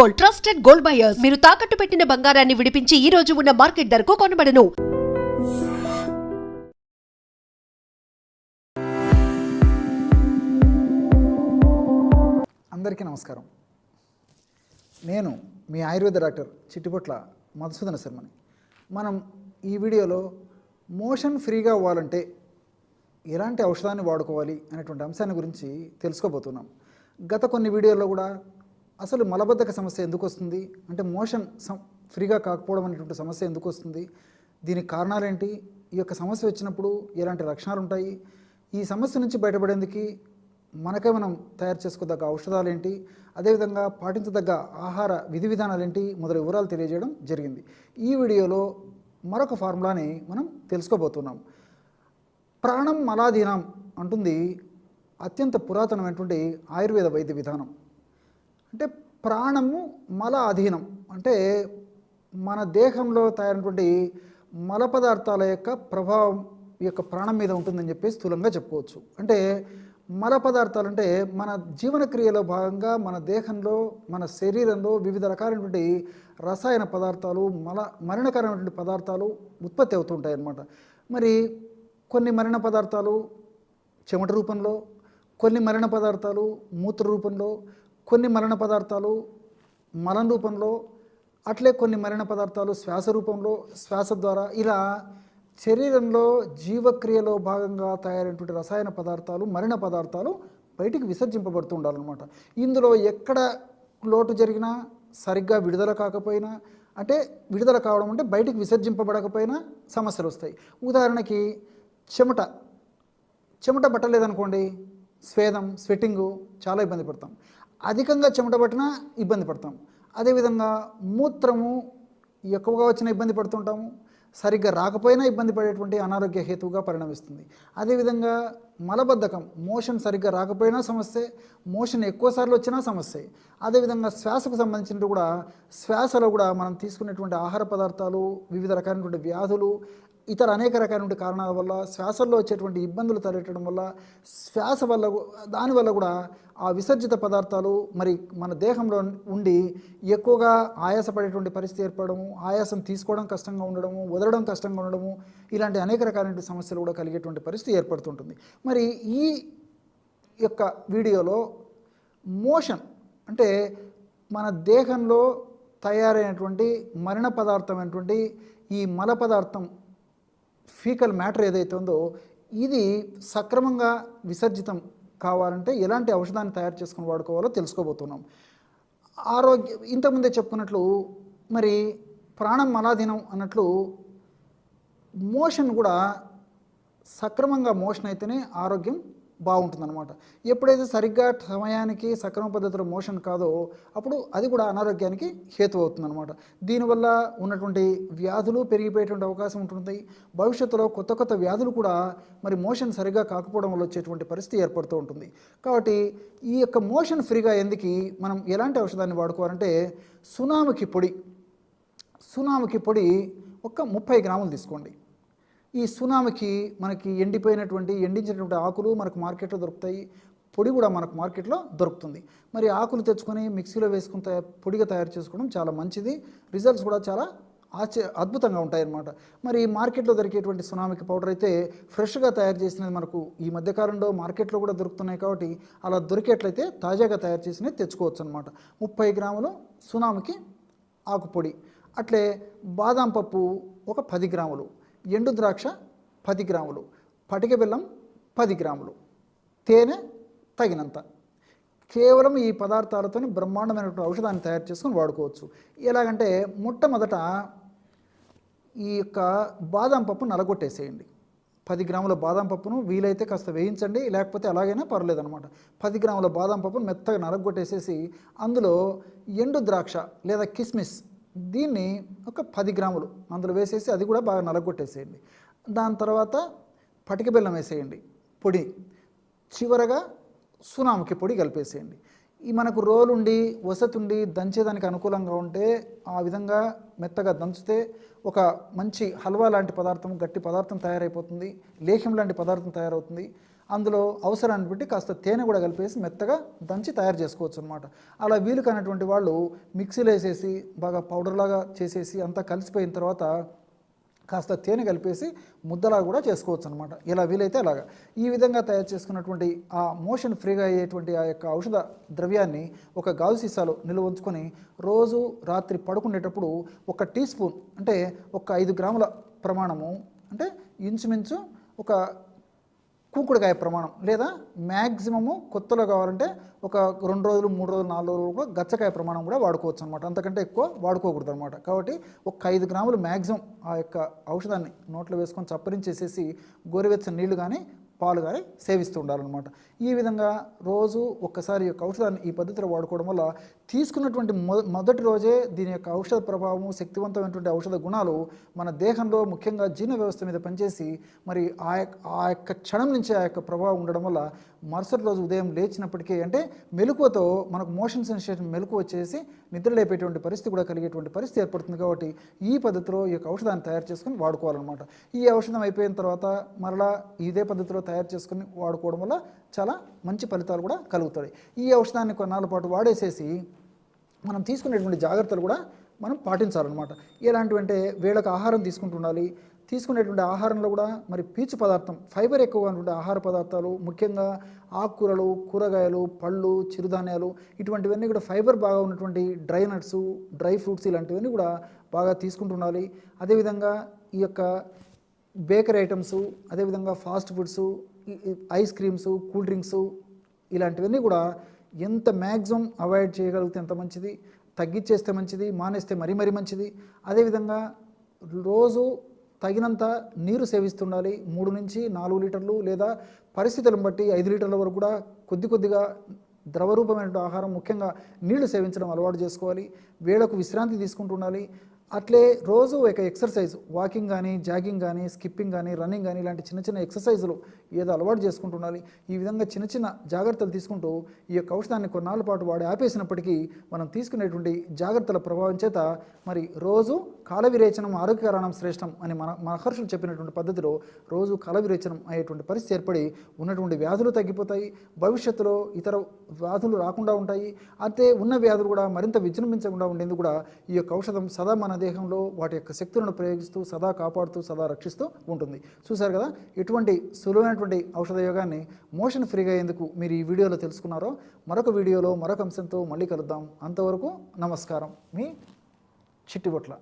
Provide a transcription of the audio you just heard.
Gold trusted gold buyers. మీరు తాకట్టు పెట్టిన బంగారాన్ని విడిపించి ఈ రోజు ఉన్న మార్కెట్ ధరకు కొనబడను. అందరికీ నమస్కారం. నేను మీ ఆయుర్వేద డాక్టర్ చిట్టిపొట్ల మధుసూదన శర్మని. మనం ఈ వీడియోలో మోషన్ ఫ్రీగా అవ్వాలంటే ఎలాంటి ఔషధాన్ని వాడుకోవాలి అనేటువంటి అంశాన్ని గురించి తెలుసుకోబోతున్నాం. గత కొన్ని వీడియోల్లో కూడా అసలు మలబద్ధక సమస్య ఎందుకు వస్తుంది అంటే మోషన్ ఫ్రీగా కాకపోవడం అనేటువంటి సమస్య ఎందుకు వస్తుంది దీనికి కారణాలేంటి? ఈ యొక్క సమస్య వచ్చినప్పుడు ఎలాంటి లక్షణాలు ఉంటాయి ఈ సమస్య నుంచి బయటపడేందుకు మనకే మనం తయారు చేసుకోదగ్గ ఔషధాలు ఏంటి అదేవిధంగా పాటించదగ్గ ఆహార విధి విధానాలు ఏంటి మొదలైన వివరాలు తెలియజేయడం జరిగింది. ఈ వీడియోలో మరొక ఫార్ములాని మనం తెలుసుకోబోతున్నాం. ప్రాణం మలాధీనం అంటుంది అత్యంత పురాతనమైనటువంటి ఆయుర్వేద వైద్య విధానం. అంటే ప్రాణము మల అధీనం. అంటే మన దేహంలో తయారైనటువంటి మల పదార్థాల యొక్క ప్రభావం ఈ యొక్క ప్రాణం మీద ఉంటుందని చెప్పి స్థూలంగా చెప్పుకోవచ్చు. అంటే మల పదార్థాలు అంటే మన జీవన క్రియలో భాగంగా మన దేహంలో మన శరీరంలో వివిధ రకాలైనటువంటి రసాయన పదార్థాలు మల మరణకరమైనటువంటి పదార్థాలు ఉత్పత్తి అవుతుంటాయి అన్నమాట. మరి కొన్ని మరణ పదార్థాలు చెమట రూపంలో కొన్ని మరణ పదార్థాలు మూత్ర రూపంలో కొన్ని మరణ పదార్థాలు మలం రూపంలో అట్లే కొన్ని మరణ పదార్థాలు శ్వాస రూపంలో శ్వాస ద్వారా ఇలా శరీరంలో జీవక్రియలో భాగంగా తయారైనటువంటి రసాయన పదార్థాలు మరణ పదార్థాలు బయటికి విసర్జింపబడుతూ ఉండాలన్నమాట. ఇందులో ఎక్కడ లోటు జరిగినా సరిగ్గా విడుదల కాకపోయినా అంటే విడుదల కావడం అంటే బయటికి విసర్జింపబడకపోయినా సమస్యలు వస్తాయి. ఉదాహరణకి చెమట. చెమట పట్టలేదనుకోండి స్వేదం స్వెట్టింగు చాలా ఇబ్బంది పడతాం. అధికంగా చెమట పట్టినా ఇబ్బంది పడతాం. అదేవిధంగా మూత్రము ఎక్కువగా వచ్చిన ఇబ్బంది పడుతుంటాము. సరిగ్గా రాకపోయినా ఇబ్బంది పడేటువంటి అనారోగ్య హేతువుగా పరిణమిస్తుంది. అదేవిధంగా మలబద్ధకం మోషన్ సరిగ్గా రాకపోయినా సమస్యే మోషన్ ఎక్కువసార్లు వచ్చినా సమస్యే. అదేవిధంగా శ్వాసకు సంబంధించినట్టు కూడా శ్వాసలో కూడా మనం తీసుకునేటువంటి ఆహార పదార్థాలు వివిధ రకాలైనటువంటి వ్యాధులు ఇతర అనేక రకాలైనటువంటి కారణాల వల్ల శ్వాసల్లో వచ్చేటువంటి ఇబ్బందులు తలెట్టడం వల్ల శ్వాస వల్ల దానివల్ల కూడా ఆ విసర్జిత పదార్థాలు మరి మన దేహంలో ఉండి ఎక్కువగా ఆయాసపడేటువంటి పరిస్థితి ఏర్పడము ఆయాసం తీసుకోవడం కష్టంగా ఉండడము వదలడం కష్టంగా ఉండడము ఇలాంటి అనేక రకాలైన సమస్యలు కూడా కలిగేటువంటి పరిస్థితి ఏర్పడుతుంటుంది. మరి ఈ యొక్క వీడియోలో మోషన్ అంటే మన దేహంలో తయారైనటువంటి మరణ పదార్థమైనటువంటి ఈ మల పదార్థం ఫీకల్ మ్యాటర్ ఏదైతే ఉందో ఇది సక్రమంగా విసర్జితం కావాలంటే ఎలాంటి ఔషధాన్ని తయారు చేసుకుని వాడుకోవాలో తెలుసుకోబోతున్నాం. ఆరోగ్య ఇంతకుముందే చెప్పుకున్నట్లు మరి ప్రాణం మలాధీనం అన్నట్లు మోషన్ కూడా సక్రమంగా మోషన్ అయితేనే ఆరోగ్యం బాగుంటుందన్నమాట. ఎప్పుడైతే సరిగ్గా సమయానికి సక్రమ పద్ధతిలో మోషన్ కాదో అప్పుడు అది కూడా అనారోగ్యానికి హేతు అవుతుందన్నమాట. దీనివల్ల ఉన్నటువంటి వ్యాధులు పెరిగిపోయేటువంటి అవకాశం ఉంటుంది. భవిష్యత్తులో కొత్త కొత్త వ్యాధులు కూడా మరి మోషన్ సరిగ్గా కాకపోవడం వల్ల వచ్చేటువంటి పరిస్థితి ఏర్పడుతూ ఉంటుంది. కాబట్టి ఈ యొక్క మోషన్ ఫ్రీగా ఎందుకు? మనం ఎలాంటి ఔషధాన్ని వాడుకోవాలంటే సునామికి పొడి సునామికి పొడి ఒక ముప్పై గ్రాములు తీసుకోండి. ఈ సునామికి మనకి ఎండిపోయినటువంటి ఎండించినటువంటి ఆకులు మనకు మార్కెట్లో దొరుకుతాయి. పొడి కూడా మనకు మార్కెట్లో దొరుకుతుంది. మరి ఆకులు తెచ్చుకొని మిక్సీలో వేసుకుని తయా- పొడిగా తయారు చేసుకోవడం చాలా మంచిది. రిజల్ట్స్ కూడా చాలా ఆశ్చర్య అద్భుతంగా ఉంటాయన్నమాట. మరి మార్కెట్లో దొరికేటువంటి సునామికి పౌడర్ అయితే ఫ్రెష్గా తయారు చేసినది మనకు ఈ మధ్యకాలంలో మార్కెట్లో కూడా దొరుకుతున్నాయి కాబట్టి అలా దొరికేట్లయితే తాజాగా తయారు చేసినవి తెచ్చుకోవచ్చు అనమాట ముప్పై గ్రాములు సునామికి ఆకుపొడి. అట్లే బాదాం పప్పు ఒక పది గ్రాములు. ఎండు ద్రాక్ష పది గ్రాములు పటిక బెల్లం పది గ్రాములు తేనె తగినంత. కేవలం ఈ పదార్థాలతో బ్రహ్మాండమైనటువంటి ఔషధాన్ని తయారు చేసుకొని వాడుకోవచ్చు. ఎలాగంటే మొట్టమొదట ఈ యొక్క బాదం పప్పు నలగొట్టేసేయండి. పది గ్రాముల బాదం పప్పును వీలైతే కాస్త వేయించండి లేకపోతే అలాగైనా పర్లేదనమాట పది గ్రాముల బాదం పప్పును మెత్తగా నలగొట్టేసేసి అందులో ఎండు ద్రాక్ష లేదా కిస్మిస్ దీన్ని ఒక పది గ్రాములు అందులో వేసేసి అది కూడా బాగా నలగొట్టేసేయండి. దాని తర్వాత పటిక బెల్లం వేసేయండి పొడి. చివరగా సునాముకి పొడి కలిపేసేయండి. ఈ మనకు రోలుండి వసతుండి దంచేదానికి అనుకూలంగా ఉంటే ఆ విధంగా మెత్తగా దంచితే ఒక మంచి హల్వా లాంటి పదార్థం గట్టి పదార్థం తయారైపోతుంది లేహ్యం లాంటి పదార్థం తయారవుతుంది. అందులో అవసరాన్ని బట్టి కాస్త తేనె కూడా కలిపేసి మెత్తగా దంచి తయారు చేసుకోవచ్చు అనమాట అలా వీలు కానటువంటి వాళ్ళు మిక్సీలో వేసేసి బాగా పౌడర్లాగా చేసేసి అంతా కలిసిపోయిన తర్వాత కాస్త తేనె కలిపేసి ముద్దలా కూడా చేసుకోవచ్చు అనమాట ఇలా వీలైతే అలాగా. ఈ విధంగా తయారు చేసుకున్నటువంటి ఆ మోషన్ ఫ్రీగా అయ్యేటువంటి ఆ యొక్క ఔషధ ద్రవ్యాన్ని ఒక గాజు సీసాలో నిల్వ ఉంచుకొని రోజు రాత్రి పడుకునేటప్పుడు ఒక టీ స్పూన్ అంటే ఒక ఐదు గ్రాముల ప్రమాణము అంటే ఇంచుమించు ఒక కూకుడుకాయ ప్రమాణం లేదా మ్యాక్సిమము కొత్తలో కావాలంటే ఒక రెండు రోజులు మూడు రోజులు నాలుగు రోజులు కూడా గచ్చకాయ ప్రమాణం కూడా వాడుకోవచ్చు అనమాట అంతకంటే ఎక్కువ వాడుకోకూడదు అనమాట కాబట్టి ఒక ఐదు గ్రాములు మ్యాక్సిమం ఆ యొక్క ఔషధాన్ని నోట్లో వేసుకొని చప్పరించేసేసి గోరువెచ్చని నీళ్ళు కానీ పాలు కానీ సేవిస్తూ ఉండాలన్నమాట. ఈ విధంగా రోజు ఒక్కసారి యొక్క ఔషధాన్ని ఈ పద్ధతిలో వాడుకోవడం వల్ల తీసుకున్నటువంటి మొదటి రోజే దీని యొక్క ఔషధ ప్రభావము శక్తివంతమైనటువంటి ఔషధ గుణాలు మన దేహంలో ముఖ్యంగా జీర్ణ వ్యవస్థ మీద పనిచేసి మరి ఆ యొక్క ఆ యొక్క క్షణం నుంచి ఆ యొక్క ప్రభావం ఉండడం వల్ల మరుసటి రోజు ఉదయం లేచినప్పటికీ అంటే మెలకువతో మనకు మోషన్ సెన్సేషన్ మెలకు వచ్చేసి నిద్ర లేపేటువంటి పరిస్థితి కూడా కలిగేటువంటి పరిస్థితి ఏర్పడుతుంది కాబట్టి ఈ పద్ధతిలో ఈ యొక్క ఔషధాన్ని తయారు చేసుకుని వాడుకోవాలన్నమాట. ఈ ఔషధం అయిపోయిన తర్వాత మరలా ఇదే పద్ధతిలో తయారు చేసుకుని వాడుకోవడం వల్ల చాలా మంచి ఫలితాలు కూడా కలుగుతాయి. ఈ ఔషధాన్ని కొన్నాళ్ళ పాటు వాడేసేసి మనం తీసుకునేటువంటి జాగ్రత్తలు కూడా మనం పాటించాలన్నమాట. ఎలాంటివి అంటే వేళకు ఆహారం తీసుకుంటుండాలి తీసుకునేటువంటి ఆహారంలో కూడా మరి పీచు పదార్థం ఫైబర్ ఎక్కువగా ఉన్నటువంటి ఆహార పదార్థాలు ముఖ్యంగా ఆకుకూరలు కూరగాయలు పళ్ళు చిరుధాన్యాలు ఇటువంటివన్నీ కూడా ఫైబర్ బాగా ఉన్నటువంటి డ్రై నట్స్ డ్రై ఫ్రూట్స్ ఇలాంటివన్నీ కూడా బాగా తీసుకుంటుండాలి అదేవిధంగా ఈ యొక్క బేకరీ ఐటమ్స్ అదేవిధంగా fast foods ice creams cool drinks ఇలాంటివన్నీ కూడా ఎంత మ్యాక్సిమం అవాయిడ్ చేయగలిగితే ఎంత మంచిది తగ్గించేస్తే మంచిది మానేస్తే మరీ మరీ మంచిది. అదేవిధంగా రోజు తగినంత నీరు సేవిస్తుండాలి. మూడు నుంచి నాలుగు లీటర్లు లేదా పరిస్థితులను బట్టి ఐదు లీటర్ల వరకు కూడా కొద్ది కొద్దిగా ద్రవరూపమైన ఆహారం ముఖ్యంగా నీళ్ళు సేవించడం అలవాటు చేసుకోవాలి. వేళకు విశ్రాంతి తీసుకుంటుండాలి. అట్లే రోజు ఒక ఎక్సర్సైజ్ వాకింగ్ కానీ జాగింగ్ కానీ స్కిప్పింగ్ కానీ రన్నింగ్ కానీ ఇలాంటి చిన్న చిన్న ఎక్సర్సైజులు ఏదో అలవాటు చేసుకుంటుండాలి ఈ విధంగా చిన్న చిన్న జాగ్రత్తలు తీసుకుంటూ ఈ యొక్క ఔషధాన్ని కొన్నాళ్ళ పాటు వాడి ఆపేసినప్పటికీ మనం తీసుకునేటువంటి జాగ్రత్తల ప్రభావం చేత మరి రోజు కాల విరేచనం ఆరోగ్యకరణం శ్రేష్టం అని మన మహర్షులు చెప్పినటువంటి పద్ధతిలో రోజు కాల విరేచనం అయ్యేటువంటి పరిస్థితి ఏర్పడి ఉన్నటువంటి వ్యాధులు తగ్గిపోతాయి. భవిష్యత్తులో ఇతర వ్యాధులు రాకుండా ఉంటాయి. అయితే ఉన్న వ్యాధులు కూడా మరింత విజృంభించకుండా ఉండేందుకు కూడా ఈ యొక్క ఔషధం సదా మన దేహంలో వాటి యొక్క శక్తులను ప్రయోగిస్తూ సదా కాపాడుతూ సదా రక్షిస్తూ ఉంటుంది. చూశారు కదా? ఎటువంటి సులువైనటువంటి ఔషధ యోగాన్ని మోషన్ ఫ్రీగా అయ్యేందుకు మీరు ఈ వీడియోలో తెలుసుకున్నారో మరొక వీడియోలో మరొక అంశంతో మళ్ళీ కలుద్దాం. అంతవరకు నమస్కారం. మీ చిట్టిబొట్ల.